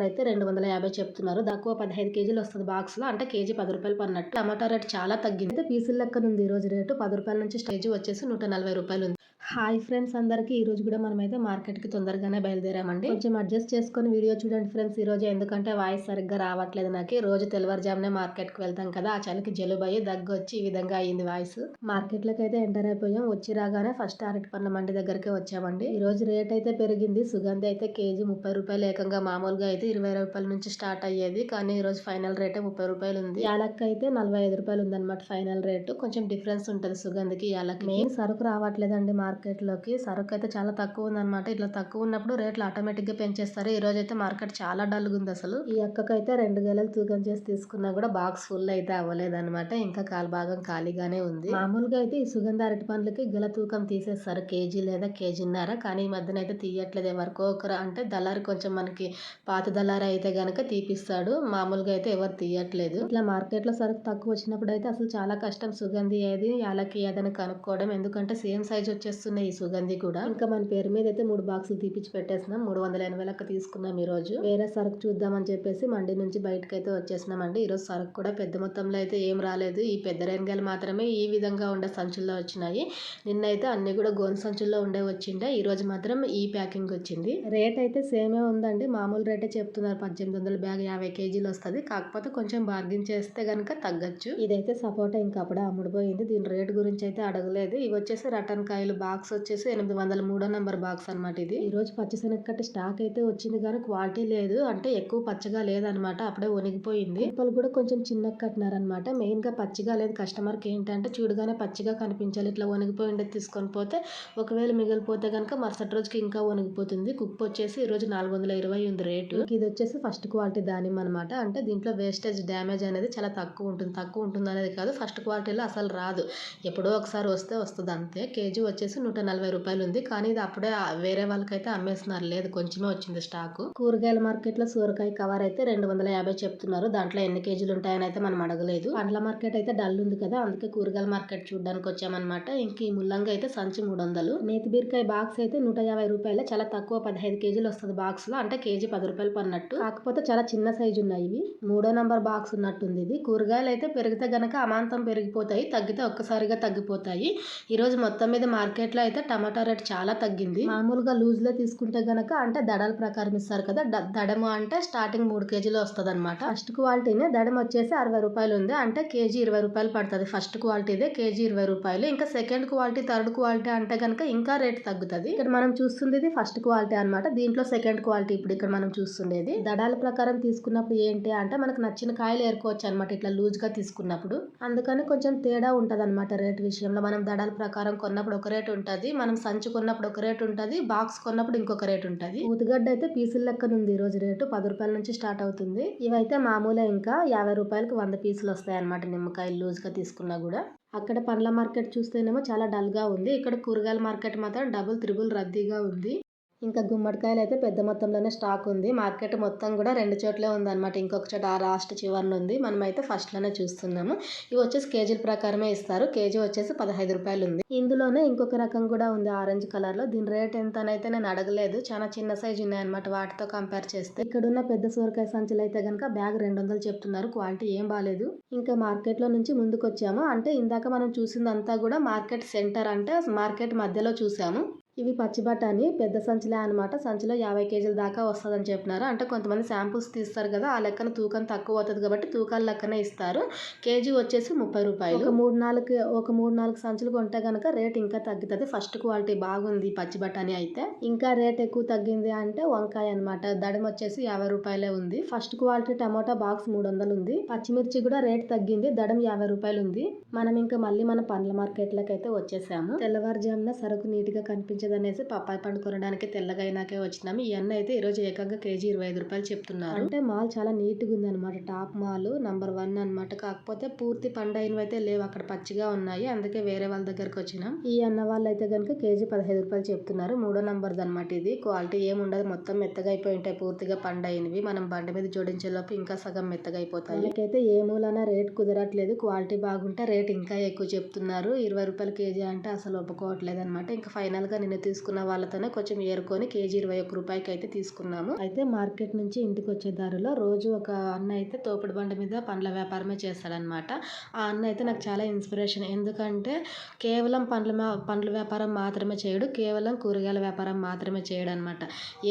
Cover అయితే రెండు వందల యాభై చెప్తున్నారు. తక్కువ పదహైదు కేజీలు వస్తుంది బాక్స్లో అంటే కేజీ పది రూపాయలు పడినట్టు టమాటా రేట్ చాలా తగ్గింది. అయితే పీసుల ఉంది ఈ రోజు రేటు పది రూపాయల నుంచి స్టేజ్ వచ్చేసి నూట నలభై రూపాయలు ఉంది. హాయ్ ఫ్రెండ్స్ అందరికీ ఈ రోజు కూడా మనమైతే మార్కెట్కి తొందరగానే బయలుదేరామండి. కొంచెం అడ్జస్ట్ చేసుకొని వీడియో చూడండి ఫ్రెండ్స్ ఈ రోజు. ఎందుకంటే వాయిస్ సరిగ్గా రావట్లేదు నాకు. రోజు తెల్లవారుజామునే మార్కెట్కి వెళ్తాం కదా. ఆ చలికి జలుబు అయ్యి దగ్గు వచ్చి ఈ విధంగా అయ్యింది వాయిస్. మార్కెట్లోకి అయితే ఎంటర్ అయిపోయాం. వచ్చి రాగానే ఫస్ట్ అరటి పండ్ల మండి దగ్గరికి వచ్చామండి. ఈ రోజు రేట్ అయితే పెరిగింది. సుగంధి అయితే కేజీ ముప్పై రూపాయలు ఏకంగా మామూలుగా అయితే ఇరవై రూపాయల నుంచి స్టార్ట్ అయ్యేది. కానీ ఈ రోజు ఫైనల్ రేటే ముప్పై రూపాయలు ఉంది. యాలక్ అయితే నలభై ఐదు రూపాయలు ఉందన్నమాట ఫైనల్ రేటు. కొంచెం డిఫరెన్స్ ఉంటుంది సుగంధికి యాలక్ మెయిన్ సరుకు రావట్లేదండి మార్కెట్లోకి సరుకు అయితే చాలా తక్కువ ఉందన్నమాట. ఇట్లా తక్కువ ఉన్నప్పుడు రేట్లు ఆటోమేటిక్గా పెంచేస్తారు. ఈ రోజు అయితే మార్కెట్ చాలా డల్గా ఉంది అసలు. ఈ అక్కకైతే రెండు గెలలు తూకం చేసి తీసుకున్నా కూడా బాక్స్ ఫుల్ అయితే అవ్వలేదు అనమాట ఇంకా కాలు భాగం ఖాళీగానే ఉంది. మామూలుగా అయితే ఈ సుగంధ అరటి పండ్లకి గెల తూకం తీసేస్తారు. కేజీ లేదా కేజీన్నర. కానీ ఈ మధ్యన అయితే తీయట్లేదు ఎవరికో ఒకరు. అంటే దళారి కొంచెం మనకి పాత దళారి అయితే గనక తీపిస్తాడు. మామూలుగా అయితే ఎవరు తీయట్లేదు. ఇట్లా మార్కెట్లో సరుకు తక్కువ వచ్చినప్పుడు అయితే అసలు చాలా కష్టం సుగంధి ఏది యాలకి ఏదని కనుక్కోవడం. ఎందుకంటే సేమ్ సైజ్ వచ్చేస్తున్నాయి ఈ సుగంధి కూడా. ఇంకా మన పేరు మీద అయితే మూడు బాక్సులు తీపిచ్చి పెట్టేసినాం మూడు వందల ఎనభై లెక్క తీసుకున్నాం ఈ రోజు వేరే సరుకు చూద్దామని చెప్పేసి మండి నుంచి బయటకు అయితే వచ్చేసినామండి ఈ రోజు సరుకు కూడా పెద్ద మొత్తంలో అయితే ఏం రాలేదు. ఈ పెద్ద రేణగాయలు మాత్రమే ఈ విధంగా ఉండే సంచుల్లో వచ్చినాయి. నిన్నైతే అన్ని కూడా గోన్ సంచుల్లో ఉండే వచ్చిండే. ఈ రోజు మాత్రం ఈ ప్యాకింగ్ వచ్చింది. రేట్ అయితే సేమే ఉందండి. మామూలు రేటే చెప్తున్నారు. పద్దెనిమిది వందల బ్యాగ్ యాభై కేజీలు వస్తుంది. కాకపోతే కొంచెం బార్గింగ్ చేస్తే కనుక తగ్గచ్చు. ఇదైతే సపోటా ఇంకా అప్పుడే అమ్ముడుపోయింది. దీని రేట్ గురించి అయితే అడగలేదు. ఇవి వచ్చేసి రటన్ కాయలు బాక్స్ వచ్చేసి ఎనిమిది వందల మూడో నెంబర్ బాక్స్ అన్నమాట ఇది. ఈ రోజు పచ్చిశనగకట్ట స్టాక్ అయితే వచ్చింది కానీ క్వాలిటీ లేదు. అంటే ఎక్కువ పచ్చగా లేదనమాట అప్పుడే ఒనిగిపోయింది ఇప్పుడు కూడా కొంచెం చిన్నగా కట్టినారనమాట మెయిన్గా పచ్చిగా లేదు. కస్టమర్కి ఏంటంటే చూడగానే పచ్చిగా కనిపించాలి. ఇట్లా ఒనిగిపోయిండేది తీసుకొని పోతే ఒకవేళ మిగిలిపోతే కనుక మరుసటి రోజుకి ఇంకా ఒనిగిపోతుంది కుక్ వచ్చేసి ఈ రోజు నాలుగు వందల ఇరవై ఉంది రేటు. ఇది వచ్చేసి ఫస్ట్ క్వాలిటీ దానిమ్మ అనమాట అంటే దీంట్లో వేస్టేజ్ డ్యామేజ్ అనేది చాలా తక్కువ ఉంటుంది తక్కువ ఉంటుంది అనేది కాదు. ఫస్ట్ క్వాలిటీలో అసలు రాదు. ఎప్పుడో ఒకసారి వస్తే వస్తుంది అంతే కేజీ వచ్చేసి నూట నలభై రూపాయలు ఉంది కానీ ఇది అప్పుడే వేరే వాళ్ళకైతే అమ్మేస్తున్నారు. లేదు కొంచెమే వచ్చింది స్టాక్. కూరగాయల మార్కెట్లో సూరకాయ కవర్ అయితే రెండు వందల యాభై చెప్తున్నారు. దాంట్లో ఎన్ని కేజీలు ఉంటాయని అయితే మనం అడగలేదు. పండ్ల మార్కెట్ అయితే డల్ ఉంది కదా. అందుకే కూరగాయల మార్కెట్ చూడడానికి వచ్చామన్నమాట ఇంక ఈ ముల్లంగా అయితే సంచి మూడు వందలు నేతి బీరకాయ బాక్స్ అయితే నూట యాభై రూపాయలు. చాలా తక్కువ పదిహేను కేజీలు వస్తుంది బాక్స్లో అంటే కేజీ పది రూపాయలు అన్నట్టు. కాకపోతే చాలా చిన్న సైజు ఉన్నాయి ఇవి. మూడో నంబర్ బాక్స్ ఉన్నట్టుంది ఇది. కూరగాయలు అయితే పెరిగితే గనక అమాంతం పెరిగిపోతాయి. తగ్గితే ఒక్కసారిగా తగ్గిపోతాయి. ఈరోజు మొత్తం మీద మార్కెట్లో అయితే టమాటా రేట్ చాలా తగ్గింది. మామూలుగా లూజ్లో తీసుకుంటే గనక అంటే దడల ప్రకారం ఇస్తారు కదా. దడము అంటే స్టార్టింగ్ మూడు కేజీలు వస్తుంది అనమాట ఫస్ట్ క్వాలిటీనే దడం వచ్చేసి అరవై రూపాయలు ఉంది. అంటే కేజీ ఇరవై రూపాయలు పడుతుంది. ఫస్ట్ క్వాలిటీదే కేజీ ఇరవై రూపాయలు. ఇంకా సెకండ్ క్వాలిటీ థర్డ్ క్వాలిటీ అంటే గనక ఇంకా రేట్ తగ్గుతుంది. ఇక్కడ మనం చూస్తుంది ఇది ఫస్ట్ క్వాలిటీ అన్నమాట. దీంట్లో సెకండ్ క్వాలిటీ ఇప్పుడు ఇక్కడ మనం చూస్తుండేది దడాల ప్రకారం తీసుకున్నప్పుడు ఏంటి అంటే మనకు నచ్చిన కాయలు ఏరుకోవచ్చు అనమాట ఇట్లా లూజ్గా తీసుకున్నప్పుడు. అందుకని కొంచెం తేడా ఉంటది అనమాట రేట్ విషయంలో. మనం దడాల ప్రకారం కొన్నప్పుడు ఒక రేట్ ఉంటది. మనం సంచి కొన్నప్పుడు ఒక రేట్ ఉంటది. బాక్స్ కొన్నప్పుడు ఇంకొక రేట్ ఉంటది. ఊతిగడ్డ అయితే పీసుల లెక్కన ఉంది. ఈ రోజు రేటు పది రూపాయల నుంచి స్టార్ట్ అవుతుంది. ఇవైతే మామూలే ఇంకా యాభై రూపాయలకు వంద పీసులు వస్తాయి అనమాట నిమ్మకాయలు లూజ్గా తీసుకున్నా కూడా. అక్కడ పండ్ల మార్కెట్ చూస్తేనేమో చాలా డల్గా ఉంది. ఇక్కడ కూరగాయల మార్కెట్ మాత్రం డబుల్ త్రిబుల్ రద్దీగా ఉంది. ఇంకా గుమ్మడికాయలు అయితే పెద్ద మొత్తంలోనే స్టాక్ ఉంది. మార్కెట్ మొత్తం కూడా రెండు చోట్లే ఉందన్నమాట. ఇంకొక చోట ఆ లాస్ట్ చివరన ఉంది. మనమైతే ఫస్ట్లోనే చూస్తున్నాము. ఇవి వచ్చేసి కేజీల ప్రకారమే ఇస్తారు. కేజీ వచ్చేసి పదహైదు రూపాయలు ఉంది. ఇందులోనే ఇంకొక రకం కూడా ఉంది ఆరెంజ్ కలర్లో. దీని రేట్ ఎంత అయితే నేను అడగలేదు. చాలా చిన్న సైజు ఉన్నాయన్నమాట వాటితో కంపేర్ చేస్తే. ఇక్కడ ఉన్న పెద్ద సోరకాయ సంచులు అయితే కనుక బ్యాగ్ రెండు వందలు చెప్తున్నారు. క్వాలిటీ ఏం బాగాలేదు. ఇంకా మార్కెట్లో నుంచి ముందుకు వచ్చాము అంటే ఇందాక మనం చూసిందంతా కూడా మార్కెట్ సెంటర్ అంటే మార్కెట్ మధ్యలో చూసాము. ఇవి పచ్చి బఠానీ పెద్ద సంచిలే అనమాట సంచిలో యాభై కేజీల దాకా వస్తుందని చెప్పినారు. అంటే కొంతమంది శాంపుల్స్ తీస్తారు కదా ఆ లెక్కన తూకం తక్కువ అవుతుంది కాబట్టి తూకాల లెక్కనే ఇస్తారు. కేజీ వచ్చేసి ముప్పై రూపాయలు. ఒక మూడు నాలుగు ఒక మూడు నాలుగు సంచులు కొంటే కనుక రేట్ ఇంకా తగ్గుతుంది. ఫస్ట్ క్వాలిటీ బాగుంది పచ్చి బఠానీ అయితే. ఇంకా రేట్ ఎక్కువ తగ్గింది అంటే వంకాయ అనమాట దడం వచ్చేసి యాభై రూపాయలే ఉంది. ఫస్ట్ క్వాలిటీ టమాటా బాక్స్ మూడు వందలు ఉంది. పచ్చిమిర్చి కూడా రేట్ తగ్గింది దడం యాభై రూపాయలు ఉంది. మనం ఇంకా మళ్ళీ మన పండ్ల మార్కెట్లకు అయితే వచ్చేసాము. తెల్లవారుజామున సరుకు నీట్గా కనిపించదు అనేసి పప్పాయి పండు కొనడానికి తెల్లగా అయినాకే వచ్చినాము ఈ అన్న అయితే ఈ రోజు ఏకంగా కేజీ ఇరవై ఐదు రూపాయలు చెప్తున్నారు. అంటే మాల్ చాలా నీట్గా ఉంది అనమాట టాప్ మాల్ నంబర్ వన్ అన్నమాట. కాకపోతే పూర్తి పండైనవి అయితే లేవు. అక్కడ పచ్చిగా ఉన్నాయి. అందుకే వేరే వాళ్ళ దగ్గరకు వచ్చినాం. ఈ అన్న వాళ్ళు అయితే కనుక కేజీ పదహైదు రూపాయలు చెప్తున్నారు. మూడో నంబర్ అనమాట ఇది. క్వాలిటీ ఏముండదు. మొత్తం మెత్తగా అయిపోయి ఉంటాయి. పూర్తిగా పండైనవి మనం బండి మీద జోడించే లోపు ఇంకా సగం మెత్తగా అయిపోతాయి వాళ్ళకైతే ఏ మూలన రేట్ కుదరట్లేదు. క్వాలిటీ బాగుంటే రేట్ ఇంకా ఎక్కువ చెప్తున్నారు. ఇరవై రూపాయలు కేజీ అంటే అసలు ఒప్పుకోవట్లేదు అనమాట ఇంకా ఫైనల్గా నిన్న నిన్న తీసుకున్న వాళ్ళతోనే కొంచెం ఏరుకొని కేజీ ఇరవై ఒక్క రూపాయికి అయితే తీసుకున్నాము. అయితే మార్కెట్ నుంచి ఇంటికి వచ్చే దారిలో రోజు ఒక అన్న అయితే తోపుడు బండి మీద పండ్ల వ్యాపారమే చేస్తాడనమాట ఆ అన్న అయితే నాకు చాలా ఇన్స్పిరేషన్. ఎందుకంటే కేవలం పండ్ల పండ్ల వ్యాపారం మాత్రమే చేయడు కేవలం కూరగాయల వ్యాపారం మాత్రమే చేయడు అనమాట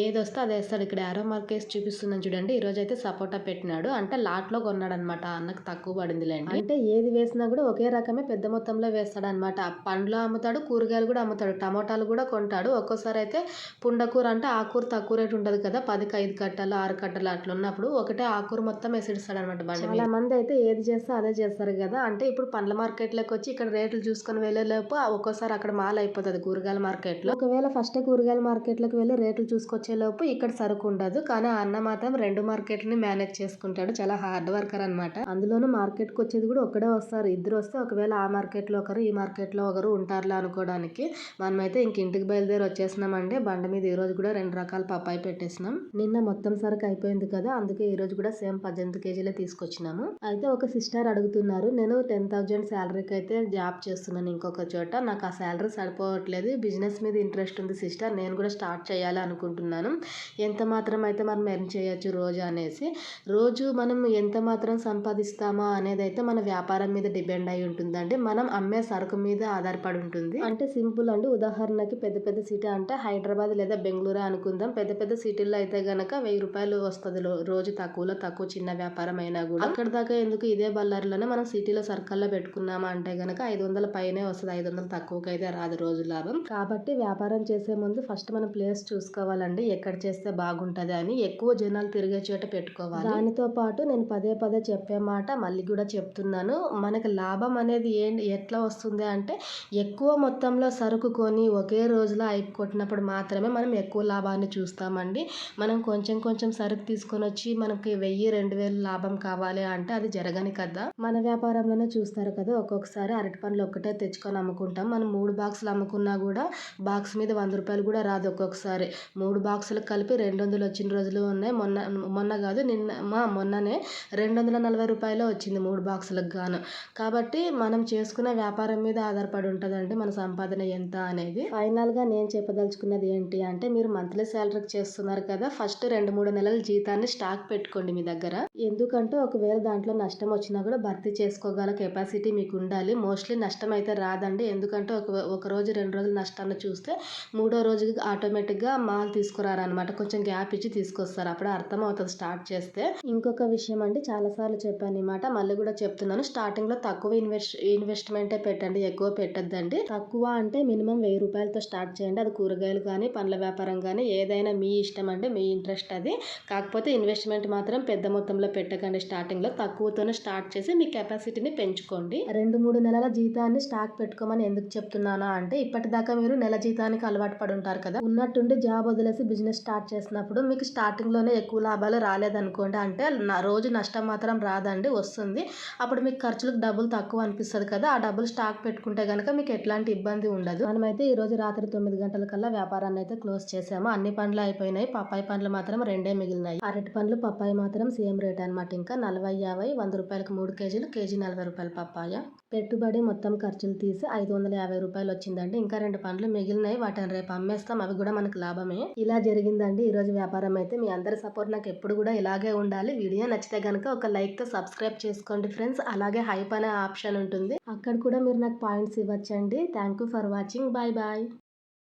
ఏది వస్తే అది వేస్తాడు. ఇక్కడ ఆరో మార్కేస్ చూపిస్తున్నాను చూడండి. ఈ రోజు అయితే సపోటా పెట్టినాడు. అంటే లాట్లో కొన్నాడు అనమాట అన్నకు తక్కువ పడింది లేండి అంటే ఏది వేసినా కూడా ఒకే రకమే పెద్ద మొత్తంలో వేస్తాడు అనమాట పండ్లు అమ్ముతాడు కూరగాయలు కూడా అమ్ముతాడు టమోటాలు కూడా కొంటాడు. ఒక్కోసారి అయితే పుండకూర అంటే ఆకూర తక్కువ రేటు ఉంటుంది కదా. పదికి ఐదు కట్టలు ఆరు కట్టలు అట్లా ఉన్నప్పుడు ఒకటే ఆకూర మొత్తం వేసిస్తాడు అనమాట బండి చాలా మంది అయితే ఏది చేస్తే అదే చేస్తారు కదా. అంటే ఇప్పుడు పండ్ల మార్కెట్లోకి వచ్చి ఇక్కడ రేట్లు చూసుకొని వెళ్ళేలోపు ఒక్కోసారి అక్కడ మాల్ అయిపోతుంది కూరగాయల మార్కెట్లో. ఒకవేళ ఫస్ట్ కూరగాయల మార్కెట్లోకి వెళ్ళి రేట్లు చూసుకొచ్చే లోపు ఇక్కడ సరుకు ఉండదు. కానీ అన్న మాత్రం రెండు మార్కెట్ని మేనేజ్ చేసుకుంటాడు. చాలా హార్డ్ వర్కర్ అనమాట అందులోనూ మార్కెట్కి వచ్చేది కూడా ఒక్కడే వస్తారు. ఇద్దరు వస్తే ఒకవేళ ఆ మార్కెట్లో ఒకరు ఈ మార్కెట్లో ఒకరు ఉంటారులే అనుకోవడానికి మనమైతే ఇంక ఇంటికి బయలుదేరి వచ్చేసినామండి బండ మీద ఈ రోజు కూడా రెండు రకాల పప్పాయి పెట్టేసినాం. నిన్న మొత్తం సరుకు అయిపోయింది కదా అందుకే ఈ రోజు కూడా సేమ్ పద్దెనిమిది కేజీలే తీసుకొచ్చినాము. అయితే ఒక సిస్టర్ అడుగుతున్నారు నేను టెన్ థౌజండ్ శాలరీకి అయితే జాబ్ చేస్తున్నాను ఇంకొక చోట. నాకు ఆ శాలరీ సరిపోవట్లేదు బిజినెస్ మీద ఇంట్రెస్ట్ ఉంది సిస్టర్ నేను కూడా స్టార్ట్ చేయాలి అనుకుంటున్నాను. ఎంత మాత్రం అయితే మనం ఎర్న్ చేయొచ్చు రోజు అనేసి. రోజు మనం ఎంత మాత్రం సంపాదిస్తామా అనేది అయితే మన వ్యాపారం మీద డిపెండ్ అయి ఉంటుందండి. మనం అమ్మే సరుకు మీద ఆధారపడి ఉంటుంది. అంటే సింపుల్ అండి ఉదాహరణకి పెద్ద పెద్ద సిటీ అంటే హైదరాబాద్ లేదా బెంగళూరు అనుకుందాం. పెద్ద పెద్ద సిటీల్లో అయితే గనక వెయ్యి రూపాయలు వస్తుంది రోజు తక్కువలో తక్కువ చిన్న వ్యాపారం అయినా కూడా. అక్కడ దాకా ఎందుకు ఇదే బల్లారిలోనే మనం సిటీలో సర్కల్లో పెట్టుకున్నామా అంటే గనక ఐదు వందల పైనే వస్తుంది. ఐదు వందలు తక్కువకైతే అయితే రాదు రోజు లాభం. కాబట్టి వ్యాపారం చేసే ముందు ఫస్ట్ మనం ప్లేస్ చూసుకోవాలండి. ఎక్కడ చేస్తే బాగుంటుంది అని. ఎక్కువ జనాలు తిరిగే చోట పెట్టుకోవాలి. దానితో పాటు నేను పదే పదే చెప్పే మాట మళ్ళీ కూడా చెప్తున్నాను. మనకు లాభం అనేది ఏంటి ఎట్లా వస్తుంది అంటే ఎక్కువ మొత్తంలో సరుకు కొని ఒకే రోజు రోజులో కొట్టినప్పుడు మాత్రమే మనం ఎక్కువ లాభాన్ని చూస్తామండి. మనం కొంచెం కొంచెం సరుకు తీసుకొని వచ్చి మనకి వెయ్యి రెండు వేలు లాభం కావాలి అంటే అది జరగని కదా. మన వ్యాపారంలోనే చూస్తారు కదా ఒక్కొక్కసారి అరటి పండ్లు ఒక్కటే తెచ్చుకొని అమ్ముకుంటాం. మనం మూడు బాక్సులు అమ్ముకున్నా కూడా బాక్స్ మీద వంద రూపాయలు కూడా రాదు ఒక్కొక్కసారి. మూడు బాక్సులు కలిపి రెండు వందలు వచ్చిన రోజులు ఉన్నాయి. మొన్న మొన్న కాదు నిన్న మా మొన్ననే రెండు వందల నలభై రూపాయలు వచ్చింది మూడు బాక్సులకు గాను. కాబట్టి మనం చేసుకునే వ్యాపారం మీద ఆధారపడి ఉంటుందండి మన సంపాదన ఎంత అనేది. ఫైనల్ పర్సనల్గా నేను చెప్పదలుచుకున్నది ఏంటి అంటే మీరు మంత్లీ శాలరీకి చేస్తున్నారు కదా ఫస్ట్ రెండు మూడు నెలల జీతాన్ని స్టాక్ పెట్టుకోండి మీ దగ్గర. ఎందుకంటే ఒకవేళ దాంట్లో నష్టం వచ్చినా కూడా భర్తీ చేసుకోగల కెపాసిటీ మీకు ఉండాలి. మోస్ట్లీ నష్టం అయితే రాదండి. ఎందుకంటే ఒక ఒక రోజు రెండు రోజులు నష్టాన్ని చూస్తే మూడో రోజుకి ఆటోమేటిక్గా మాల్ తీసుకురారనమాట కొంచెం గ్యాప్ ఇచ్చి తీసుకొస్తారు. అప్పుడు అర్థం అవుతుంది స్టార్ట్ చేస్తే. ఇంకొక విషయం అండి చాలాసార్లు చెప్పాను అనమాట మళ్ళీ కూడా చెప్తున్నాను. స్టార్టింగ్లో తక్కువ ఇన్వెస్ట్ ఇన్వెస్ట్మెంటే పెట్టండి. ఎక్కువ పెట్టద్దండి. తక్కువ అంటే మినిమం వెయ్యి రూపాయలతో స్టార్ట్ స్టార్ట్ చేయండి. అది కూరగాయలు కానీ పండ్ల వ్యాపారం కానీ ఏదైనా మీ ఇష్టం అంటే మీ ఇంట్రెస్ట్ అది. కాకపోతే ఇన్వెస్ట్మెంట్ మాత్రం పెద్ద మొత్తంలో పెట్టకండి. స్టార్టింగ్లో తక్కువతోనే స్టార్ట్ చేసి మీ కెపాసిటీని పెంచుకోండి. రెండు మూడు నెలల జీతాన్ని స్టాక్ పెట్టుకోమని ఎందుకు చెప్తున్నానా అంటే ఇప్పటిదాకా మీరు నెల జీతానికి అలవాటు పడి ఉంటారు కదా. ఉన్నట్టుండి జాబ్ వదిలేసి బిజినెస్ స్టార్ట్ చేసినప్పుడు మీకు స్టార్టింగ్లోనే ఎక్కువ లాభాలు రాలేదనుకోండి అంటే రోజు నష్టం మాత్రం రాదండి వస్తుంది. అప్పుడు మీకు ఖర్చులకు డబ్బులు తక్కువ అనిపిస్తుంది కదా. ఆ డబ్బులు స్టాక్ పెట్టుకుంటే కనుక మీకు ఎట్లాంటి ఇబ్బంది ఉండదు. మనమైతే ఈ రోజు రాత్రి తొమ్మిది గంటల కల్లా వ్యాపారాన్ని అయితే క్లోజ్ చేసాము అన్ని పండ్లు అయిపోయినాయి. పప్పాయి పండ్లు మాత్రం రెండే మిగిలినాయి. అరటి పండ్లు పప్పాయి మాత్రం సేమ్ రేట్ అనమాట ఇంకా నలభై యాభై వంద రూపాయలకు మూడు కేజీలు కేజీ నలభై రూపాయలు పప్పాయ. పెట్టుబడి మొత్తం ఖర్చులు తీసి ఐదు వందల యాభై రూపాయలు వచ్చిందండి. ఇంకా రెండు పండ్లు మిగిలినాయి. వాటిని రేపు అమ్మేస్తాం. అవి కూడా మనకు లాభమే. ఇలా జరిగిందండి. ఈ రోజు వ్యాపారం అయితే మీ అందరి సపోర్ట్ నాకు ఎప్పుడు కూడా ఇలాగే ఉండాలి. వీడియో నచ్చితే కనుక ఒక లైక్తో సబ్స్క్రైబ్ చేసుకోండి ఫ్రెండ్స్. అలాగే హైప్ అనే ఆప్షన్ ఉంటుంది. అక్కడ కూడా మీరు నాకు points ఇవ్వచ్చండి. Thank you for watching. Bye bye.